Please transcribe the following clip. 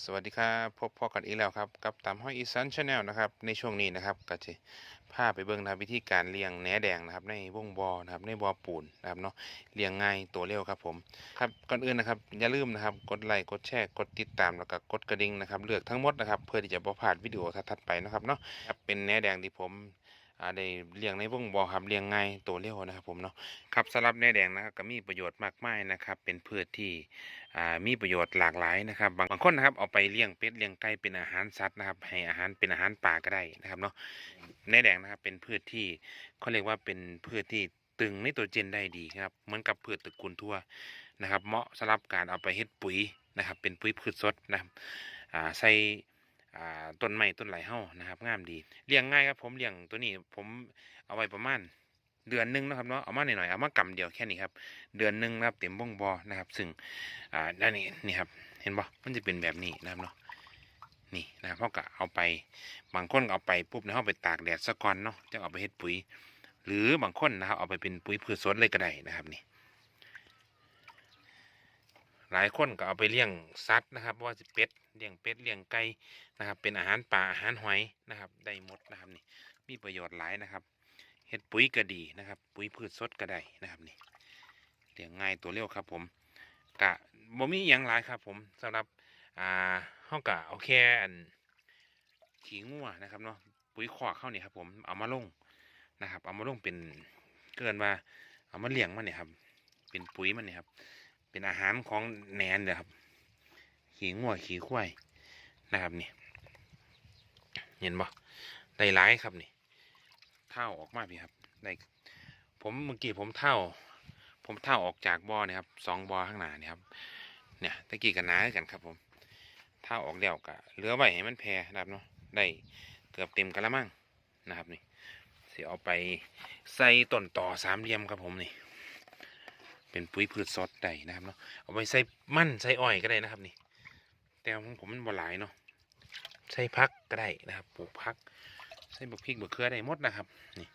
สวัสดีครับพบพ่อกันอีกแล้วครับกับตามห้อยอีสานชาแนลนะครับในช่วงนี้นะครับก็จะพาไปเบิ่งนะวิธีการเลี้ยงแหนแดงนะครับในวงบอนะครับในบอปูนนะครับเนาะเลี้ยงง่ายตัวเร็วครับผมครับก่อนอื่นนะครับอย่าลืมนะครับกดไลค์กดแชร์กดติดตามแล้วก็กดกระดิ่งนะครับเลือกทั้งหมดนะครับเพื่อที่จะบ่พลาดวิดีโอถัดๆไปนะครับเนาะครับเป็นแหนแดงที่ผม อ่าได้เลี้ยงในวงบอครับเลี้ยงง่ายตัวเร็วนะครับผมเนาะครับสำหรับแนแดงนะครับก็มีประโยชน์มากมายนะครับ เป็นพืชที่อ่ามีประโยชน์หลากหลายนะครับ บางบางคนนะครับเอาไปเลี้ยงเป็ดเลี้ยงไก่เป็นอาหารสัตว์นะครับ ให้อาหารเป็นอาหารป่าก็ได้นะครับเนาะในแดงนะครับเป็นพืชที่เขาเรียกว่าเป็นพืชที่ตึงไนโตรเจนได้ดีครับเหมือนกับพืชตระกูลทั่วนะครับ เหมาะสำหรับการเอาไปเฮ็ดปุ๋ยนะครับ เป็นปุ๋ยพืชสดนะครับอ่าใส่ อ่าต้นไม้ต้นไหลเฮานะครับงามดีเลี้ยงง่ายครับ ผมเลี้ยงตัวนี้ผมเอาไว้ประมาณเดือนหนึงนะครับเนาะเอามาหน่อยๆเอามากำเดียวแค่นี้ครับ เดือนหนึ่งนะครับเต็มบ้องบอนะครับ ซึ่งอ่าด้านนี้นี่ครับ เห็นบ่มันจะเป็นแบบนี้นะครับเนาะนี่นะครับเขาก็เอาไปบางคนก็เอาไปปุ๊บนะเขาไปตากแดดซะก่อนเนาะจะเอาไปเฮ็ดปุ๋ย หรือบางคนนะครับเอาไปเป็นปุ๋ยพืชสวนเลยก็ได้นะครับนี่ หลายคนก็เอาไปเลี้ยงสัตว์นะครับว่าสิเป็ดเลี้ยงเป็ดเลี้ยงไก่นะครับ เป็นอาหารป่าอาหารหอยนะครับ ได้หมดนะครับนี่มีประโยชน์หลายนะครับเฮ็ดปุ๋ยก็ดีนะครับ ปุ๋ยพืชสดก็ได้นะครับนี่เลี้ยงง่ายตัวเร็วครับ ผมกะบ่มีอย่างหลายครับ ผมสำหรับอ่าเฮากะเอาแค่อันขี้งัวนะครับเนาะปุ๋ยขอกเข้านี่ครับ ผมเอามาลงนะครับ เอามาลงเป็นเกินว่าเอามาเลี้ยงมันเนี่ยครับ เป็นปุ๋ยมันเนี่ยครับ เป็นอาหารของแหนนเลยครับ ขี้งัวขี้ควายนะครับนี่เห็นบ่ได้หลายครับนี่เท่าออกมาพี่ครับได้ผมเมื่อกี้ผมเท่า ผมเท่าออกจากบ่อเนี่ยครับสองบ่อข้างหน้าเนี่ยครับ เนี่ยตะกี้กันนากันครับ ผมเท่าออกแล้วกะเหลือไว้ให้มันแพร่นะครับเนาะได้เกือบเต็มกระมังนะครับนี่เสิเอาไปใส่ต้นต่อสามเหลี่ยมครับผมนี่ เป็นปุ๋ยพืชซอสได้นะครับเนาะเอาไปใส่มันใส่อ้อยก็ได้นะครับนี่ แต่ของผมมันบ่หลายเนาะใส่พักก็ได้นะครับปลูกพักใส่บักพริกบักเขือได้หมดนะครับนี่